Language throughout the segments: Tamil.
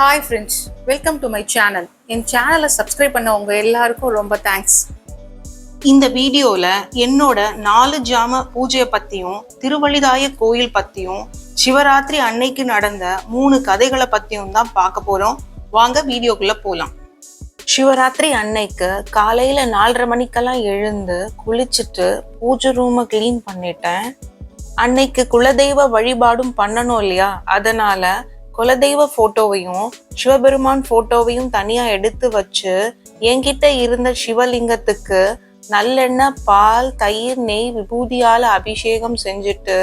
Hi friends welcome to my channel என் சேனலை சப்ஸ்கிரைப் பண்ண உங்க எல்லாருக்கும் ரொம்ப தேங்க்ஸ் இந்த வீடியோவில் என்னோட நாலு ஜாம பூஜையை பற்றியும் திருவழிதாய கோயில் பற்றியும் சிவராத்திரி அன்னைக்கு நடந்த மூணு கதைகளை பற்றியும் தான் பார்க்க போகிறோம் வாங்க வீடியோக்குள்ளே போகலாம் சிவராத்திரி அன்னைக்கு காலையில் நாலரை மணிக்கெல்லாம் எழுந்து குளிச்சுட்டு பூஜை ரூமை க்ளீன் பண்ணிட்டேன். அன்னைக்கு குலதெய்வ வழிபாடும் பண்ணணும் இல்லையா? அதனால குலதெய்வ போட்டோவையும் சிவபெருமான் போட்டோவையும் தனியா எடுத்து வச்சு என்கிட்ட இருந்த சிவலிங்கத்துக்கு நல்லெண்ணெய் பால் தயிர் நெய் விபூதியால அபிஷேகம் செஞ்சுட்டு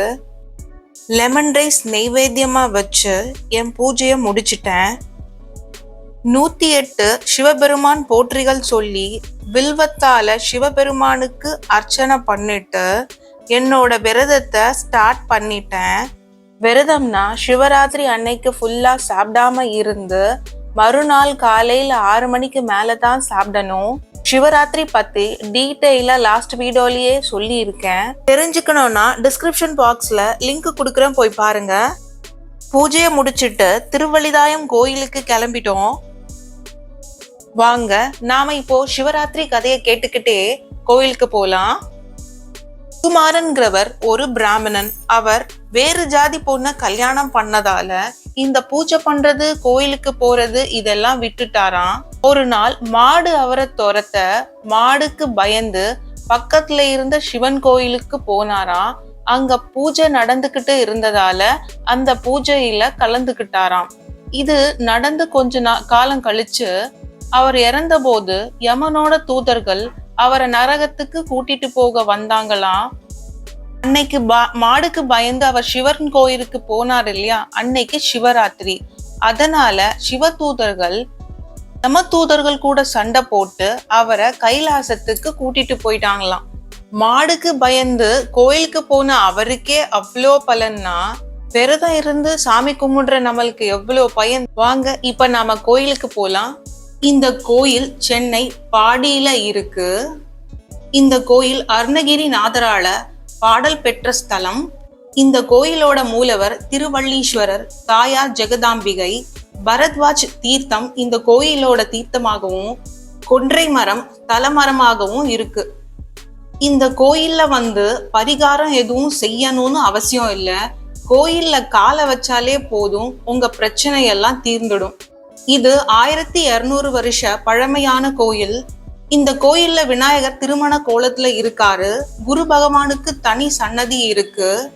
லெமன் ரைஸ் நெய்வேத்தியமா வச்சு என் பூஜையை முடிச்சிட்டேன். நூத்தி எட்டு சிவபெருமான் போற்றிகள் சொல்லி வில்வத்தால சிவபெருமானுக்கு அர்ச்சனை பண்ணிட்டு என்னோட விரதத்தை ஸ்டார்ட் பண்ணிட்டேன். விரதம்னா சிவராத்திரி அன்னைக்கு ஃபுல்லாக சாப்பிடாம இருந்து மறுநாள் காலையில் ஆறு மணிக்கு மேலே தான் சாப்பிடணும். சிவராத்திரி பற்றி டீட்டெயிலாக லாஸ்ட் வீடியோலேயே சொல்லியிருக்கேன். தெரிஞ்சுக்கணும்னா டிஸ்கிரிப்ஷன் பாக்ஸில் லிங்க் கொடுக்குறேன் போய் பாருங்க. பூஜையை முடிச்சுட்டு திருவள்ளிதாயம் கோயிலுக்கு கிளம்பிட்டோம். வாங்க நாம இப்போ சிவராத்திரி கதையை கேட்டுக்கிட்டே கோயிலுக்கு போகலாம் குமாரன்கிறவர் ஒரு பிராமணன். அவர் வேறு ஜாதி பொண்ண கல்யாணம் பண்ணதால இந்த பூஜை பண்றது கோயிலுக்கு போறது இதெல்லாம் விட்டுட்டாராம். ஒரு நாள் மாடு அவரை துரத்த மாடுக்கு பயந்து பக்கத்துல இருந்த சிவன் கோயிலுக்கு போனாராம். அங்க பூஜை நடந்துகிட்டு இருந்ததால அந்த பூஜையில கலந்துகிட்டாராம். இது நடந்து கொஞ்ச நா காலம் கழிச்சு அவர் இறந்தபோது யமனோட தூதர்கள் அவரை நரகத்துக்கு கூட்டிட்டு போக வந்தாங்களாம் அன்னைக்கு பா- மாடுக்கு பயந்து அவர் சிவன் கோயிலுக்கு போனார் இல்லையா? அன்னைக்கு சிவராத்திரி. அதனால சிவ தூதர்கள் யம தூதர்கள் கூட சண்டை போட்டு அவரை கைலாசத்துக்கு கூட்டிட்டு போயிட்டாங்களாம். மாடுக்கு பயந்து கோயிலுக்கு போன அவருக்கே அவ்வளோ பலன்னா விரதம் இருந்து சாமி கும்பிடுற நம்மளுக்கு எவ்வளோ பயன்? வாங்க இப்ப நாம கோயிலுக்கு போலாம். இந்த கோயில் சென்னை பாடியில இருக்கு. இந்த கோயில் அருணகிரி நாதரால பாடல் பெற்ற ஸ்தலம். இந்த கோயிலோட மூலவர் திருவள்ளீஸ்வரர் தாயார் ஜெகதாம்பிகை பரத்வாஜ் தீர்த்தம் இந்த கோயிலோட தீர்த்தமாகவும் கொன்றை மரம் தலமரமாகவும் இருக்கு. இந்த கோயில்ல வந்து பரிகாரம் எதுவும் செய்யணும்னு அவசியம் இல்லை. கோயில்ல காலை வச்சாலே போதும். உங்க பிரச்சனையெல்லாம் தீர்ந்துடும். இது ஆயிரத்தி இருநூறு வருஷ பழமையான கோயில். இந்த கோயில்ல விநாயகர் திருமண கோலத்துல இருக்காரு. குரு பகவானுக்கு தனி சன்னதி இருக்கு.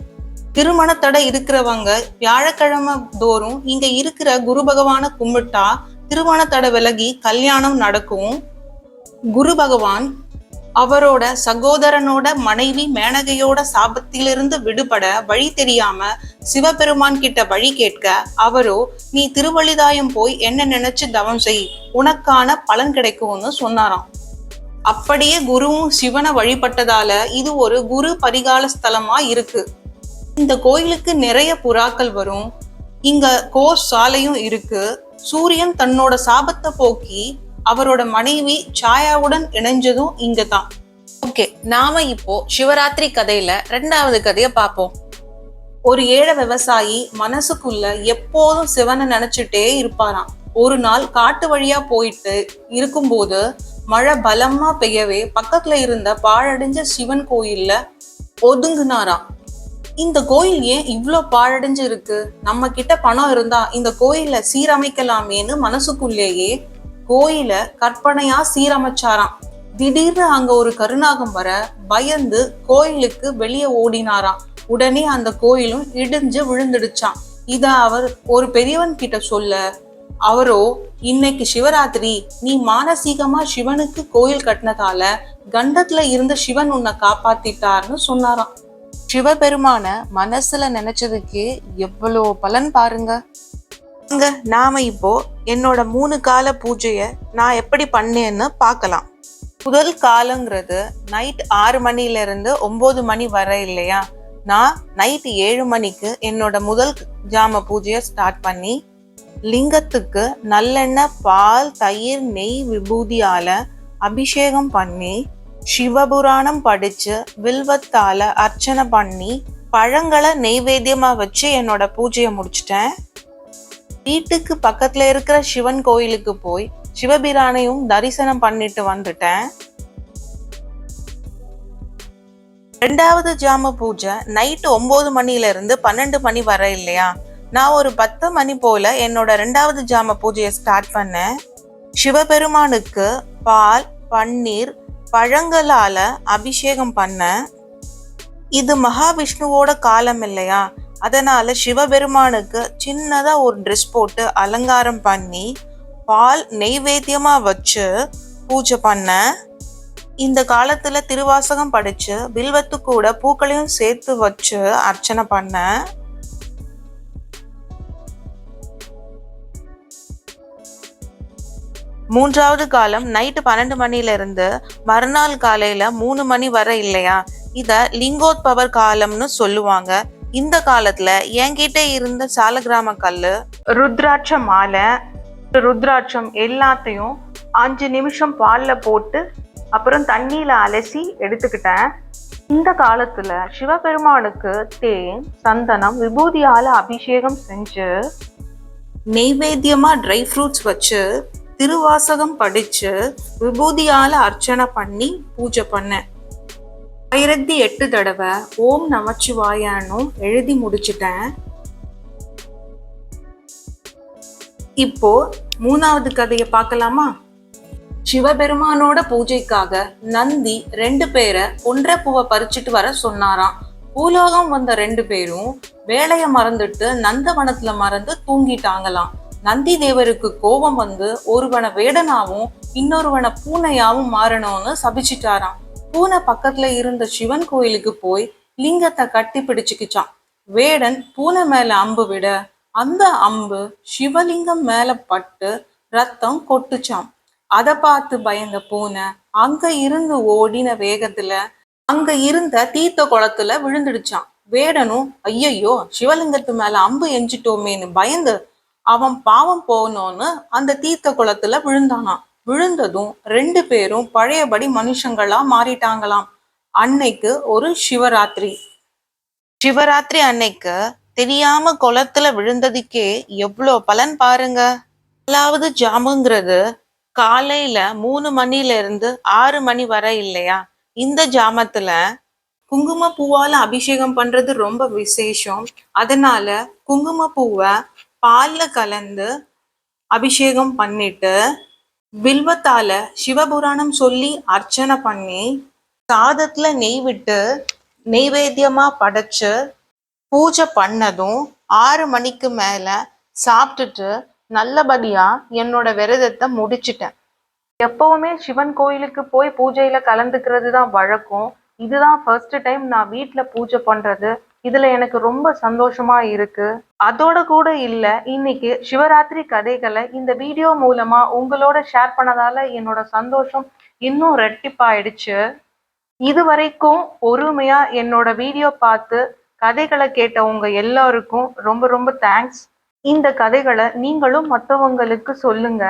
திருமண தடை இருக்கிறவங்க வியாழக்கிழமை தோறும் இங்க இருக்கிற குரு பகவானை கும்பிட்டா திருமண தடை விலகி கல்யாணம் நடக்கும். குரு பகவான் அவரோட சகோதரனோட மனைவி மேனகையோட சாபத்திலிருந்து விடுபட வழி தெரியாம சிவபெருமான் கிட்ட வழி கேட்க அவரோ நீ திருவள்ளிதாயம் போய் என்ன நினைச்சு தவம் செய். உனக்கான பலன் கிடைக்கும்னு சொன்னாராம். அப்படியே குருவும் சிவனை வழிபட்டதால இது ஒரு குரு பரிகால ஸ்தலமா இருக்கு. இந்த கோயிலுக்கு நிறைய புறாக்கள் வரும். இங்க கோஸ் சாலையும் இருக்கு. சூரியன் தன்னோட சாபத்தை போக்கி அவரோட மனைவி சாயாவுடன் இணைஞ்சதும் இங்க தான் ஓகே நாம இப்போ சிவராத்திரி கதையில ரெண்டாவது கதையை பார்ப்போம். ஒரு ஏழை விவசாயி மனசுக்குள்ள எப்போதும் சிவனை நினைச்சிட்டே இருப்பாராம். ஒரு நாள் காட்டு வழியா போயிட்டு இருக்கும்போது மழை பலமா பெய்யவே பக்கத்துல இருந்த பாழடைஞ்ச சிவன் கோயில்ல ஒதுங்குனாராம். இந்த கோயில் ஏன் இவ்வளோ பாழடைஞ்சு இருக்கு நம்ம கிட்ட பணம் இருந்தா இந்த கோயில சீரமைக்கலாமேன்னு மனசுக்குள்ளேயே கோயில கற்பனையா சீரமைச்சாராம். திடீர்னு அங்க ஒரு கருணாகம் வர பயந்து கோயிலுக்கு வெளியே ஓடினாராம். உடனே அந்த கோயிலும் இடிஞ்சு விழுந்துடுச்சான் இத அவர் ஒரு பெரியவன் கிட்ட சொல்ல அவரோ இன்னைக்கு சிவராத்திரி நீ மானசீகமா சிவனுக்கு கோயில் கட்டினதால கண்டத்துல இருந்த சிவன் உன்னை காப்பாத்திட்டார்னு சொன்னாராம். சிவபெருமான மனசுல நினைச்சதுக்கு எவ்வளோ பலன் பாருங்க. நாம இப்போ என்னோட மூணு கால பூஜையை நான் எப்படி பண்ணேன்னு பார்க்கலாம். முதல் காலங்கிறது நைட் ஆறு மணிலேருந்து ஒம்பது மணி வர இல்லையா? நான் நைட் ஏழு மணிக்கு என்னோட முதல் ஜாம பூஜையை ஸ்டார்ட் பண்ணி லிங்கத்துக்கு நல்லெண்ணெய் பால் தயிர் நெய் விபூதியால் அபிஷேகம் பண்ணி சிவபுராணம் படித்து வில்வத்தால் அர்ச்சனை பண்ணி பழங்களை நெய்வேத்தியமாக வச்சு என்னோட பூஜையை முடிச்சிட்டேன். வீட்டுக்கு பக்கத்துல இருக்கிற சிவன் கோயிலுக்கு போய் சிவபிரானையும் தரிசனம் பண்ணிட்டு வந்துட்டேன். ரெண்டாவது ஜாம பூஜை நைட்டு ஒன்பது மணில இருந்து பன்னெண்டு மணி வர இல்லையா? நான் ஒரு பத்து மணி போல என்னோட ரெண்டாவது ஜாம பூஜையை ஸ்டார்ட் பண்ணேன். சிவபெருமானுக்கு பால் பன்னீர் பழங்களால அபிஷேகம் பண்ணேன். இது மகாவிஷ்ணுவோட காலம் இல்லையா? அதனால சிவபெருமானுக்கு சின்னதா ஒரு ட்ரெஸ் போட்டு அலங்காரம் பண்ணி பால் நெய்வேத்தியமா வச்சு பூஜை பண்ணேன் இந்த காலத்துல திருவாசகம் படிச்சு பில்வத்து கூட பூக்களையும் சேர்த்து வச்சு அர்ச்சனை பண்ணேன் மூன்றாவது காலம் நைட்டு பன்னெண்டு மணில இருந்து மறுநாள் காலையில மூணு மணி வரை இல்லையா? இத லிங்கோத்பவர் காலம்னு சொல்லுவாங்க. இந்த காலத்துல என்கிட்ட இருந்த சாலகிராம கல் ருத்ராட்ச மாலை ருத்ராட்சம் எல்லாத்தையும் அஞ்சு நிமிஷம் பாலில் போட்டு அப்புறம் தண்ணியில் அலசி எடுத்துக்கிட்டேன். இந்த காலத்துல சிவபெருமானுக்கு தேன் சந்தனம் விபூதியால் அபிஷேகம் செஞ்சு நெய்வேத்தியமாக ட்ரை ஃப்ரூட்ஸ் வச்சு திருவாசகம் படித்து விபூதியால் அர்ச்சனை பண்ணி பூஜை பண்ணேன். ஆயிரத்தி எட்டு தடவை ஓம் நமச்சிவாயானும் எழுதி முடிச்சிட்டேன். இப்போ மூணாவது கதையை பார்க்கலாமா? சிவபெருமானோட பூஜைக்காக நந்தி ரெண்டு பேரை ஒன்றை பூவை பறிச்சிட்டு வர சொன்னாராம். பூலோகம் வந்த ரெண்டு பேரும் வேலையை மறந்துட்டு நந்தவனத்துல மறந்து தூங்கிட்டாங்களாம். நந்தி தேவருக்கு கோபம் வந்து ஒருவனை வேடனாவும் இன்னொருவனை பூனையாவும் மாறணும்னு சபிச்சிட்டாராம். பூனை பக்கத்துல இருந்த சிவன் கோயிலுக்கு போய் லிங்கத்தை கட்டி பிடிச்சுக்கிச்சான். வேடன் பூனை மேல அம்பு விட அந்த அம்பு சிவலிங்கம் மேல பட்டு ரத்தம் கொட்டுச்சான் அத பார்த்து பயந்த பூனை அங்க இருந்து ஓடின வேகத்துல அங்க இருந்த தீர்த்த குளத்துல விழுந்துடுச்சான். வேடனும் ஐயையோ சிவலிங்கத்து மேல அம்பு எஞ்சிட்டோமேன்னு பயந்து அவன் பாவம் போகணும்னு அந்த தீர்த்த குளத்துல விழுந்தானான் விழுந்ததும் ரெண்டு பேரும் பழையபடி மனுஷங்களா மாறிட்டாங்களாம். அன்னைக்கு ஒரு சிவராத்திரி. சிவராத்திரி அன்னைக்கு தெரியாம குளத்துல விழுந்ததுக்கே எவ்வளோ பலன் பாருங்க. முதலாவது ஜாமங்கிறது காலையில மூணு மணில இருந்து ஆறு மணி வரை இல்லையா? இந்த ஜாமத்துல குங்கும பூவால அபிஷேகம் பண்றது ரொம்ப விசேஷம். அதனால குங்கும பூவை பால்ல கலந்து அபிஷேகம் பண்ணிட்டு வில்வத்தால சிவபுராணம் சொல்லி அர்ச்சனை பண்ணி சாதத்துல நெய் விட்டு நெய்வேத்தியமா படைச்சு பூஜை பண்ணதும் ஆறு மணிக்கு மேல சாப்பிட்டுட்டு நல்லபடியா என்னோட விரதத்தை முடிச்சிட்டேன். எப்பவுமே சிவன் கோயிலுக்கு போய் பூஜையில கலந்துக்கிறது தான் வழக்கம். இதுதான் ஃபர்ஸ்ட் டைம் நான் வீட்டில் பூஜை பண்றது. இதுல எனக்கு ரொம்ப சந்தோஷமா இருக்கு. அதோட கூட இல்ல இன்னைக்கு சிவராத்திரி கதைகளை இந்த வீடியோ மூலமா உங்களோட ஷேர் பண்ணதால என்னோட சந்தோஷம் இன்னும் ரெட்டிப்பாயிடுச்சு இது வரைக்கும் பொறுமையா என்னோட வீடியோ பார்த்து கதைகளை கேட்ட உங்க எல்லாருக்கும் ரொம்ப ரொம்ப தேங்க்ஸ் இந்த கதைகளை நீங்களும் மற்றவங்களுக்கு சொல்லுங்க.